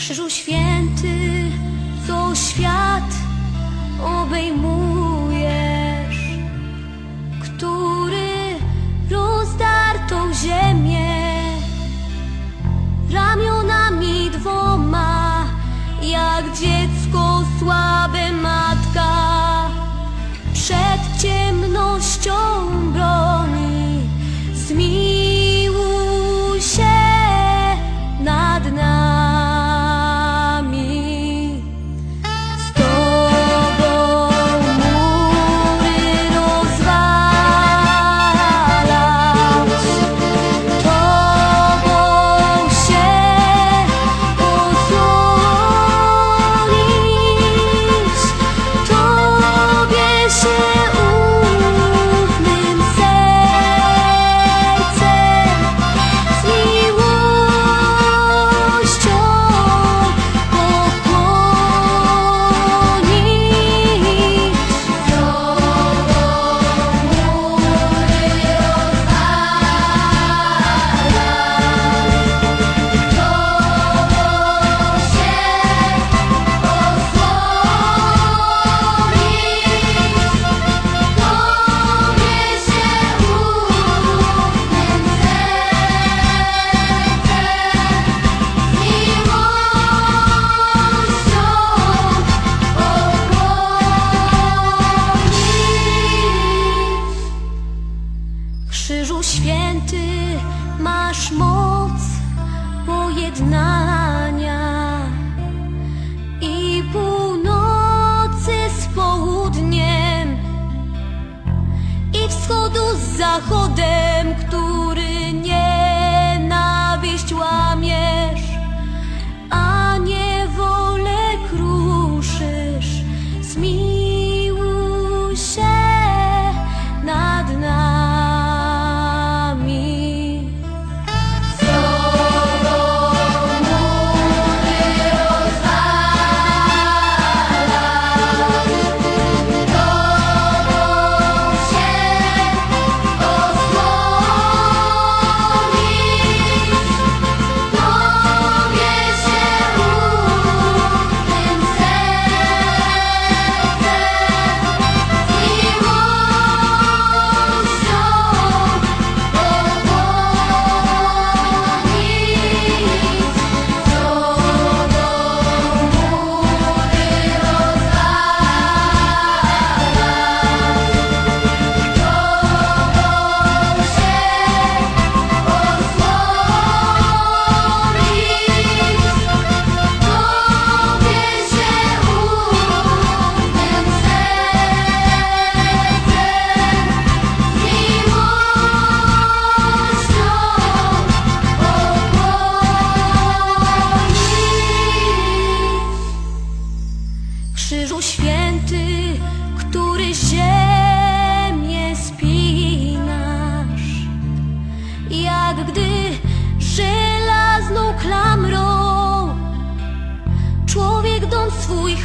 Krzyżu święty, co świat obejmujesz, który rozdartą ziemię. заходе.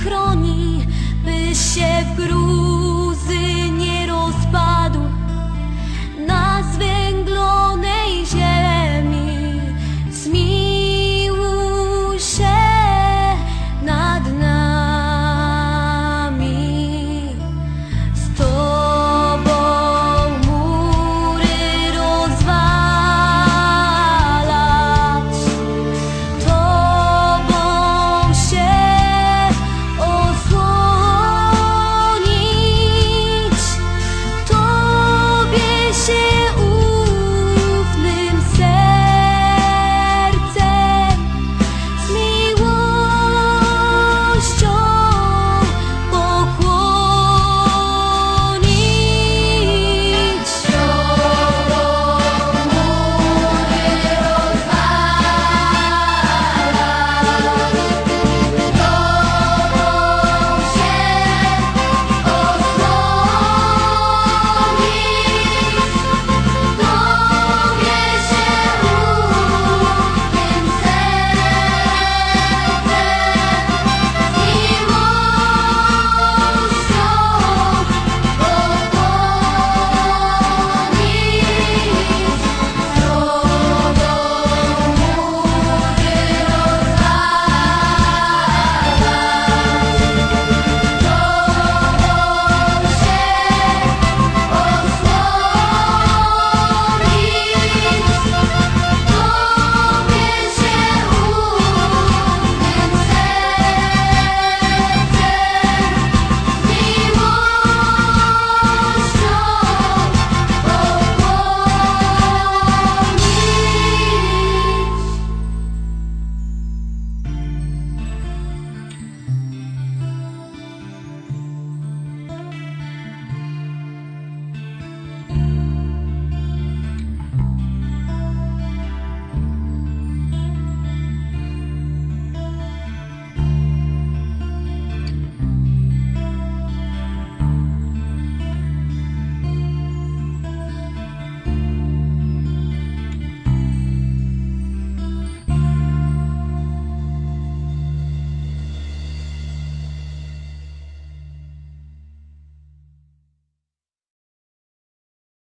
chroni, by się w grób.